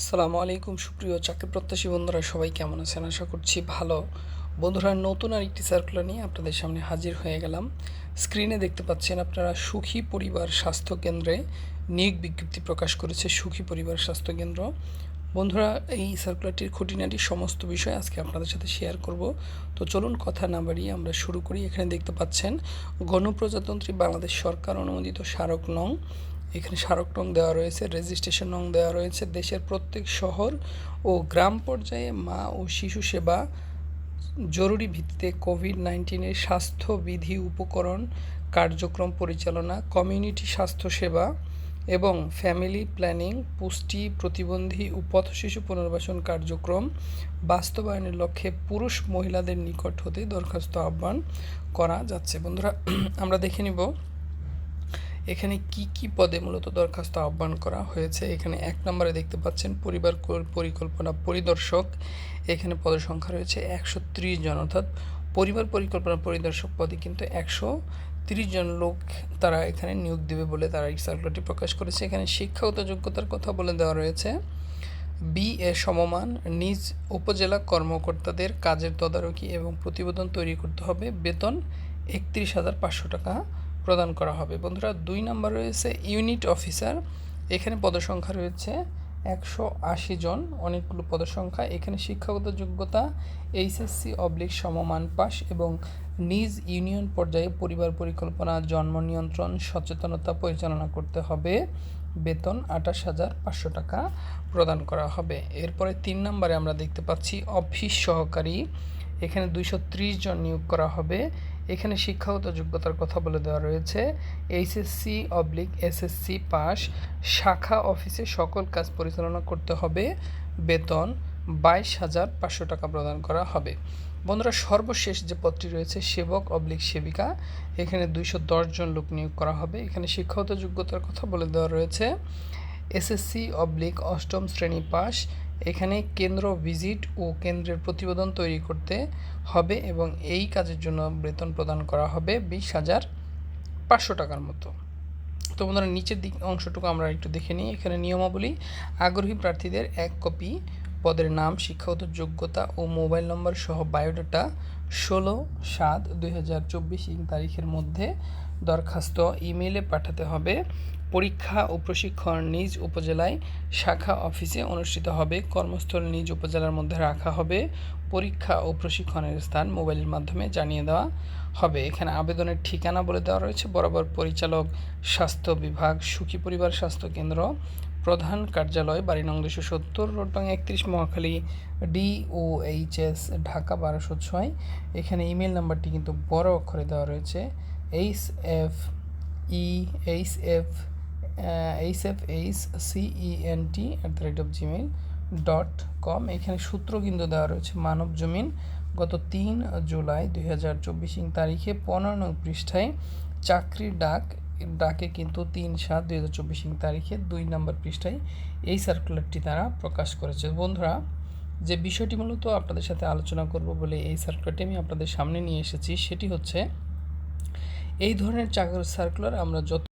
আসসালামু আলাইকুম, সুপ্রিয় চাকরি প্রত্যাশী বন্ধুরা, সবাই কেমন আছেন? আশা করছি ভালো। বন্ধুরা, নতুন আর একটি সার্কুলার নিয়ে আপনাদের সামনে হাজির হয়ে গেলাম। স্ক্রিনে দেখতে পাচ্ছেন আপনারা সুখী পরিবার স্বাস্থ্য কেন্দ্রে নিয়োগ বিজ্ঞপ্তি প্রকাশ করেছে সুখী পরিবার স্বাস্থ্য কেন্দ্র। বন্ধুরা, এই সার্কুলারটির খুঁটিনাটি সমস্ত বিষয় আজকে আপনাদের সাথে শেয়ার করব। তো চলুন কথা না বাড়িয়ে আমরা শুরু করি। এখানে দেখতে পাচ্ছেন, গণপ্রজাতন্ত্রী বাংলাদেশ সরকার অনুমোদিত স্মারক নং এখানে স্মারক নং দেওয়া রয়েছে রেজিস্ট্রেশন নং দেওয়া রয়েছে। দেশের প্রত্যেক শহর ও গ্রাম পর্যায়ে মা ও শিশু সেবা জরুরি ভিত্তিতে কোভিড নাইন্টিনের স্বাস্থ্যবিধি উপকরণ কার্যক্রম পরিচালনা কমিউনিটি স্বাস্থ্য সেবা এবং ফ্যামিলি প্ল্যানিং পুষ্টি প্রতিবন্ধী ও পথ শিশু পুনর্বাসন কার্যক্রম বাস্তবায়নের লক্ষ্যে পুরুষ মহিলাদের নিকট হতে দরখাস্ত আহ্বান করা যাচ্ছে। বন্ধুরা, আমরা দেখে নিব এখানে কি কি পদে মূলত দরখাস্ত আহ্বান করা হয়েছে? এখানে এক নম্বরে দেখতে পাচ্ছেন পরিবার পরিকল্পনা পরিদর্শক। এখানে পদের সংখ্যা রয়েছে একশো ত্রিশ জন। অর্থাৎ পরিবার পরিকল্পনা পরিদর্শক পদে কিন্তু একশো তিরিশ জন লোক তারা এখানে নিয়োগ দেবে বলে তারা এই সার্কুলারটি প্রকাশ করেছে। এখানে শিক্ষাগত যোগ্যতার কথা বলে দেওয়া রয়েছে। বি এ সমমান, নিজ উপজেলা কর্মকর্তাদের কাজের তদারকি এবং প্রতিবেদন তৈরি করতে হবে। বেতন একত্রিশ হাজার পাঁচশো টাকা। প্রদান করা হবে। বন্ধুরা, দুই নম্বর রয়েছে ইউনিট অফিসার। এখানে পদসংখ্যা রয়েছে একশো আশি জন, অনেকগুলো পদসংখ্যা। এখানে শিক্ষাগত যোগ্যতা, এইচএসসি অবলিক সমমান পাস এবং নিজ ইউনিয়ন পর্যায়ে পরিবার পরিকল্পনা, জন্ম নিয়ন্ত্রণ, সচেতনতা পরিচালনা করতে হবে। বেতন আঠাশ হাজার পাঁচশো টাকা প্রদান করা হবে। এরপরে তিন নম্বরে আমরা দেখতে পাচ্ছি অফিস সহকারী। এখানে দুইশো ত্রিশ জন নিয়োগ করা হবে। এখানে শিক্ষাগত যোগ্যতার কথা বলে দেওয়া রয়েছে। HSC oblique SSC pass. শাখা অফিসে সকল কাজ পরিচালনা করতে হবে। বেতন বাইশ হাজার পাঁচশো টাকা প্রদান করা হবে। বন্ধুরা, সর্বশেষ যে পদটি রয়েছে, সেবক অবলিক সেবিকা। এখানে দুইশো জন লোক নিয়োগ করা হবে। এখানে শিক্ষাগত যোগ্যতার কথা বলে দেওয়া রয়েছে। এসএসসি অবলিক অষ্টম শ্রেণি পাস। এখানে কেন্দ্র ভিজিট ও কেন্দ্রের প্রতিবেদন তৈরি করতে হবে এবং এই কাজের জন্য বেতন প্রদান করা হবে বিশ হাজার পাঁচশো টাকার মতো। তো বন্ধুরা, নিচের দিক অংশটুকু আমরা একটু দেখে নিই। এখানে নিয়মাবলী। আগ্রহী প্রার্থীদের এক কপি, পদের নাম, শিক্ষাগত যোগ্যতা ও মোবাইল নম্বর সহ বায়োডাটা ষোলো সাত দুই হাজার চব্বিশ তারিখের মধ্যে দরখাস্ত ইমেইলে পাঠাতে হবে। পরীক্ষা ও প্রশিক্ষণ নিজ উপজেলায় শাখা অফিসে অনুষ্ঠিত হবে। কর্মস্থল নিজ উপজেলার মধ্যে রাখা হবে। পরীক্ষা ও প্রশিক্ষণের স্থান মোবাইলের মাধ্যমে জানিয়ে দেওয়া হবে। এখানে আবেদনের ঠিকানা বলে দেওয়া রয়েছে। বরাবর পরিচালক স্বাস্থ্য বিভাগ, সুখী পরিবার স্বাস্থ্য কেন্দ্র, প্রধান কার্যালয় বাড়ি নং দুশো সত্তর রোড বাং একত্রিশ, Mohakhali D O H S Dhaka বারোশো ছয়। এখানে ইমেল নাম্বারটি কিন্তু বড় অক্ষরে দেওয়া রয়েছে। H F E H F H F H C E N T at the rate of Gmail dot com এখানে সূত্র কিন্তু দেওয়া রয়েছে, মানব জমিন, গত তিন জুলাই দুই হাজার চব্বিশ তারিখে পনেরো নং পৃষ্ঠায় চাকরির ডাক, ডাকে কিন্তু তিন সাত দুই হাজার চব্বিশ তারিখে দুই নম্বর পৃষ্ঠায় এই সার্কুলারটি তারা প্রকাশ করেছে। বন্ধুরা, যে বিষয়টি মূলত আপনাদের সাথে আলোচনা করব বলে এই সার্কুলারটি আমি আপনাদের সামনে নিয়ে এসেছি, সেটি হচ্ছে এই ধরনের চাকরির সার্কুলার আমরা যত